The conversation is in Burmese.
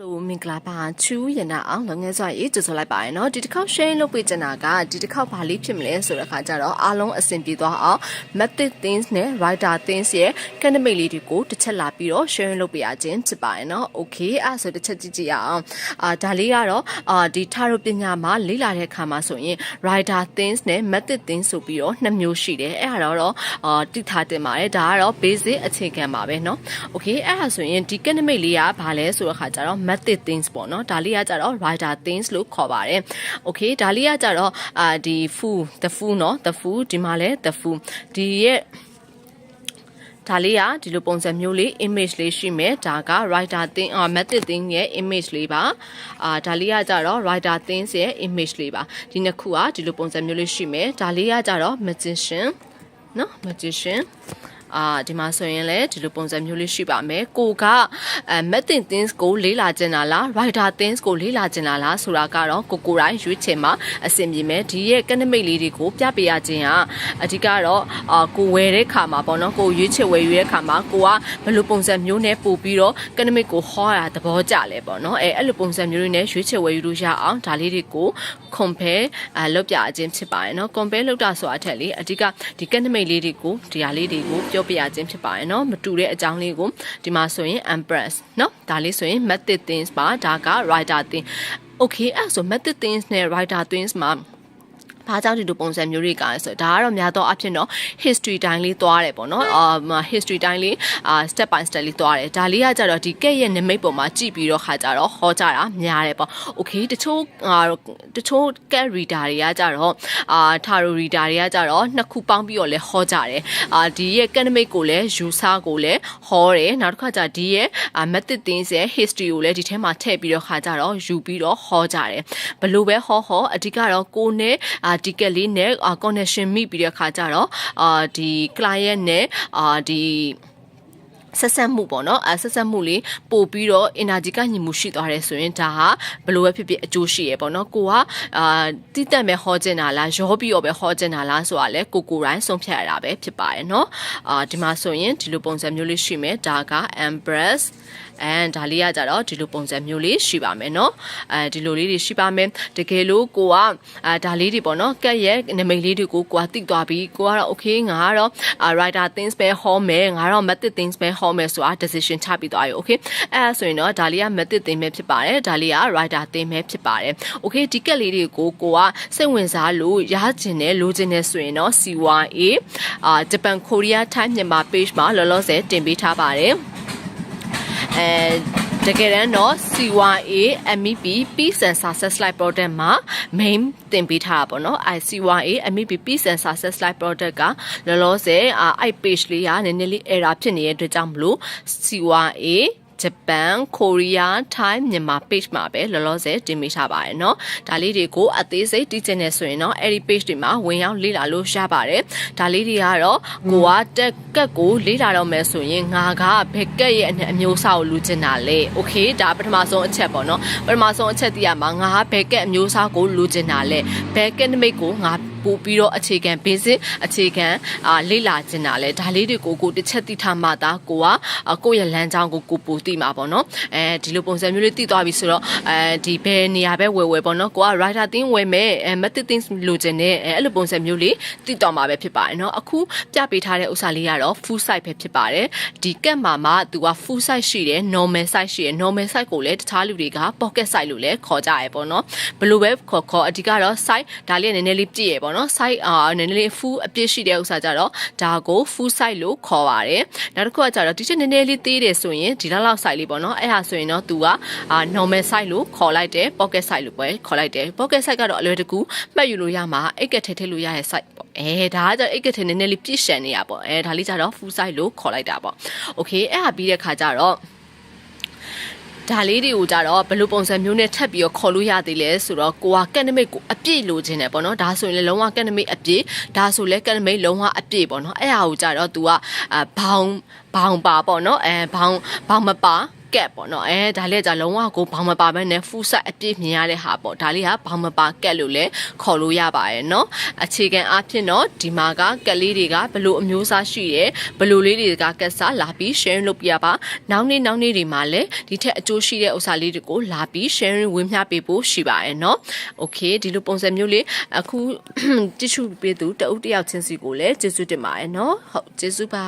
လိုမင်္ဂလာပါချူရနာအောင်လောငယ်စွာရေးကြိုဆိုလိုက်ပါရနော်ဒီတစ်ခေါက် share လုပ်ပေးချင်တာကဒီတစ်ခေါက်ဘာလေးဖြစ်မလဲဆိုတဲ့အခါကျတော့အားလုံးအဆင်ပြေသွားအောင် method things နဲ့ writer things ရဲ့ academic လေးတွေကိုတစ်ချက်လာပြီးတော့ share လုပ်ပေးရခြင်းဖြစ်ပါရနော် okay အဲ့ဆိုတစ်ချက်ကြည့်ကြည့်ရအောင်အာဒါလေးကတော့အာဒီထာရိုပညာမှာလေ့လာတဲ့အခါမှာဆိုရင် writer things နဲ့ method things ဆိုပြီးတော့နှစ်မျိုးရှိတယ်အဲ့ဒါတော့အာတိထားတင်ပါတယ်ဒါကတော့ basic အခြေခံပါပဲနော် okay အဲ့ဒါဆိုရင်ဒီ academic လေးကဘာလဲဆိုတဲ့အခါကျတော့ method things ပေါ့เนาะဒါလေးကကျတော့ writer things လို့ခေါ်ပါတယ် okay ဒါလေးကကျတော့အာဒီ full the full เนาะ the full ဒီမှာလဲ the full ဒီရဲ့ဒါလေးကဒီလိုပုံစံမျိုးလေး image လေးရှိမယ်ဒါက writer thing အာ method thing ရဲ့ image လေးပါအာဒါလေးကကြတော့ writer things ရဲ့ image လေးပါဒီနှစ်ခုကဒီလိုပုံစံမျိုးလေးရှိမယ်ဒါလေးကကြတော့ magician နော် magician အာဒီမှာဆိုရင်လည်းဒီလိုပုံစံမျိုးလေးရှိပါမယ်ကိုကအဲ method things ကိုလေးလာကျင်တာလား writer things ကိုလေးလာကျင်တာလားဆိုတာကတော့ကိုကိုတိုင်းရွေးချယ်မှာအဆင်ပြေမယ်ဒီရဲ့ candidate လေးတွေကိုပြပေးရခြင်းကအဓိကတော့အာကိုဝယ်တဲ့ခါမှာပေါ့နော်ကိုရွေးချယ်ဝယ်ယူတဲ့ခါမှာကိုကဘယ်လိုပုံစံမျိုးနဲ့ပို့ပြီးတော့ candidate ကိုဟောရသဘောကျလဲပေါ့နော်အဲအဲ့လိုပုံစံမျိုးတွေနဲ့ရွေးချယ်ဝယ်ယူလို့ရအောင်ဒါလေးတွေကို compare အဲလုပ်ပြအခြင်းဖြစ်ပါတယ်နော် compare လုပ်တာဆိုတာအထက်လေအဓိကဒီ candidate လေးတွေကိုဒီဟာလေးတွေကိုပြောပြရခြင်းဖြစ်ပါတယ်နော်မတူတဲ့အကြောင်းလေးကိုဒီမှာဆိုရင် empress နော်ဒါလေးဆိုရင် method things ပါဒါက writer thing okay အဲ့ဆို method things နဲ့ writer things မှာ ဘာကြောင့်ဒီလိုပုံစံမျိုးတွေကလဲဆိုတော့ဒါကတော့များသောအားဖြင့်တော့ history တိုင်းလေးသွားတယ်ပေါ့နော်အာ history တိုင်းလေးအာ step by step လေးသွားတယ်ဒါလေးကကြတော့ဒီကဲ့ရဲ့နမိတ်ပေါ်မှာကြည့်ပြီးတော့ခါကြတော့ဟောကြတာများတယ်ပေါ့ okay တချို့အာတချို့ cat reader တွေကကြတော့အာ tarot reader တွေကကြတော့နှစ်ခုပေါင်းပြီးတော့လဲဟောကြတယ်အာဒီရဲ့ candidate ကိုလည်း user ကိုလည်းဟောတယ်နောက်တစ်ခါကျဒီရဲ့ method things ရဲ့ history ကိုလည်းဒီထဲမှာထည့်ပြီးတော့ခါကြတော့ယူပြီးတော့ဟောကြတယ်ဘလို့ပဲဟောဟောအဓိကတော့ကိုနဲ့အာဒီကက်လေးနဲ့ connection မိပြီးတဲ့ခါကြတော့အာဒီ client နဲ့အာဒီဆက်ဆက်မှုပေါ့နော်အဲဆက်ဆက်မှုလေးပို့ပြီးတော့ energy ကညီမှုရှိသွားတယ်ဆိုရင်ဒါဟာဘယ်လိုပဲဖြစ်ဖြစ်အကျိုးရှိရပေါ့နော်ကိုကအာတိတက်မဲ့ဟောကျင်တာလားရောပြီးတော့ပဲဟောကျင်တာလားဆိုတာလဲကိုကိုတိုင်းဆုံးဖြတ်ရတာပဲဖြစ်ပါတယ်နော်အာဒီမှာဆိုရင်ဒီလိုပုံစံမျိုးလေးရှိမယ်ဒါက embrace အမ်ဒါလေးကကြတော့ဒီလိုပုံစံမျိုးလေးရှိပါမယ်နော်အဲဒီလိုလေးတွေရှိပါမယ်တကယ်လို့ကိုကအာဒါလေးတွေပေါ့နော်ကက်ရဲ့နမိတ်လေးတွေကိုကိုကတိသွားပြီးကိုကတော့ okay ငါကတော့ writer things ပဲဟောမယ်ငါတော့ method things ပဲဟောမယ်ဆိုတာ decision ချပြီးသွားပြီ okay အဲဆိုရင်တော့ဒါလေးက method thing ပဲဖြစ်ပါတယ်ဒါလေးက writer thing ပဲဖြစ်ပါတယ် okay ဒီကက်လေးတွေကိုကိုကစိတ်ဝင်စားလို့ရချင်တယ်လိုချင်တယ်ဆိုရင်တော့ CYA အာ Japan Korea Time မြန်မာ page မှာလောလောဆယ်တင်ပေးထားပါတယ် အဲတကယ်တမ်းတော့ CYA MEP Peace and Success Life Product မှာ main တင်ပေးထားတာပေါ့နော်အဲ CYA MEP Peace and Success Life Product ကလောလောဆယ်အဲ page လေးကနည်းနည်းလေး error ဖြစ်နေတဲ့အတွက်ကြောင့်မလို့ CYA ဂျပန်၊ကိုရီးယား၊ထိုင်း၊မြန်မာ page မှာပဲလောလောဆယ်တင်ပေးထားပါတယ်เนาะဒါလေးတွေကိုအသေးစိတ်တည်ကျင်နေဆိုရင်တော့အဲ့ဒီ page တွေမှာဝင်ရောက်လေ့လာလို့ရပါတယ်ဒါလေးတွေကတော့ကိုကတက်ကက်ကိုလေ့လာတော့မယ်ဆိုရင်ငါကဘက်ကက်ရဲ့အမျိုးအစားကိုလူချင်တာလေโอเคဒါပထမဆုံးအချက်ပေါ့เนาะပထမဆုံးအချက်သိရမှာငါဘက်ကက်အမျိုးအစားကိုလူချင်တာလေဘက်ကက်နမိတ်ကိုငါပို့ပြီးတော့အခြေခံ basic အခြေခံအာလေ့လာကျင်တာလဲဒါလေးတွေကိုကိုတစ်ချက်သိထားမှသာကိုကကိုယ့်ရဲ့လမ်းကြောင်းကိုကိုပို့ သိမှာပေါ့နော်အဲဒီလိုပုံစံမျိုးလေးသိသွားပြီဆိုတော့အဲဒီဘယ်နေရာပဲဝယ်ဝယ်ပေါ့နော်ကိုက writer thing ဝယ်မယ်အဲ method things လိုချင်တဲ့အဲအဲ့လိုပုံစံမျိုးလေးသိတော့မှာပဲဖြစ်ပါတယ်နော်အခုပြပေးထားတဲ့ဥစ္စာလေးကတော့ full size ပဲဖြစ်ပါတယ်ဒီကက်မှာမှသူက full size ရှိတယ် normal size ရှိတယ် normal size ကိုလည်းတခြားလူတွေက pocket size လို့လည်းခေါ်ကြရပေါ့နော်ဘယ်လိုပဲခေါ်ခေါ်အဓိကတော့ size ဒါလေးကနည်းနည်းလေးပြည့်ရပေါ့နော် size အာနည်းနည်းလေး full အပြည့်ရှိတဲ့ဥစ္စာကြတော့ဒါကို full size လို့ခေါ်ပါတယ်နောက်တစ်ခုကကြတော့ဒီချက်နည်းနည်းလေးသေးတယ်ဆိုရင်ဒီလောက်လောက် size လေးပေါ့နော်အဲ့ဟာဆိုရင်တော့သူကအာ normal size လို့ခေါ်လိုက်တယ် pocket size လို့ပဲခေါ်လိုက်တယ် pocket size ကတော့အလွယ်တကူမှတ်ယူလို့ရမှာအိတ်ကထဲထည့်လို့ရတဲ့ size ပေါ့အဲဒါကကြအိတ်ကထဲနည်းနည်းလေးပြည့်ရှံနေရပေါ့အဲဒါလေးကြတော့ full size လို့ခေါ်လိုက်တာပေါ့ okay အဲ့ဟာပြီးတဲ့ခါကျတော့ ဒါလေးတွေကိုကြတော့ဘယ်လိုပုံစံမျိုးနဲ့ထပ်ပြီးတော့ခေါ်လို့ရသေးလဲဆိုတော့ကိုကကက်နမိတ်ကိုအပြည့်လိုချင်တယ်ပေါ့နော်ဒါဆိုရင်လည်းလုံးဝကက်နမိတ်အပြည့်ဒါဆိုလည်းကက်နမိတ်လုံးဝအပြည့်ပေါ့နော်အဲ့ဟာကိုကြတော့ तू ကအာဘောင်ဘောင်ပါပေါ့နော်အဲဘောင်ဘောင်မပါ ကက်ပေါ့နော်အဲဒါလေးကじゃလုံးဝကိုဘောင်မပါဘဲနဲ့ဖူးဆက်အပြည့်မြင်ရတဲ့ဟာပေါ့ဒါလေးကဘောင်မပါကက်လို့လည်းခေါ်လို့ရပါတယ်เนาะအခြေခံအဖြစ်တော့ဒီမှာကကက်လေးတွေကဘလို့အမျိုးအစားရှိရဲဘလို့လေးတွေကကက်စားလာပြီး share လုပ်ပြရပါနောက်နေ့နောက်နေ့တွေမှာလည်းဒီထက်အကျိုးရှိတဲ့ဥစ္စာလေးတွေကိုလာပြီး share ဝင်မျှပေးဖို့ရှိပါတယ်เนาะ okay ဒီလိုပုံစံမျိုးလေးအခု တ िश ူပေးသူတအုပ်တယောက်ချင်းစီကိုလည်းကျေးဇူးတင်ပါတယ်เนาะဟုတ်ကျေးဇူးပါ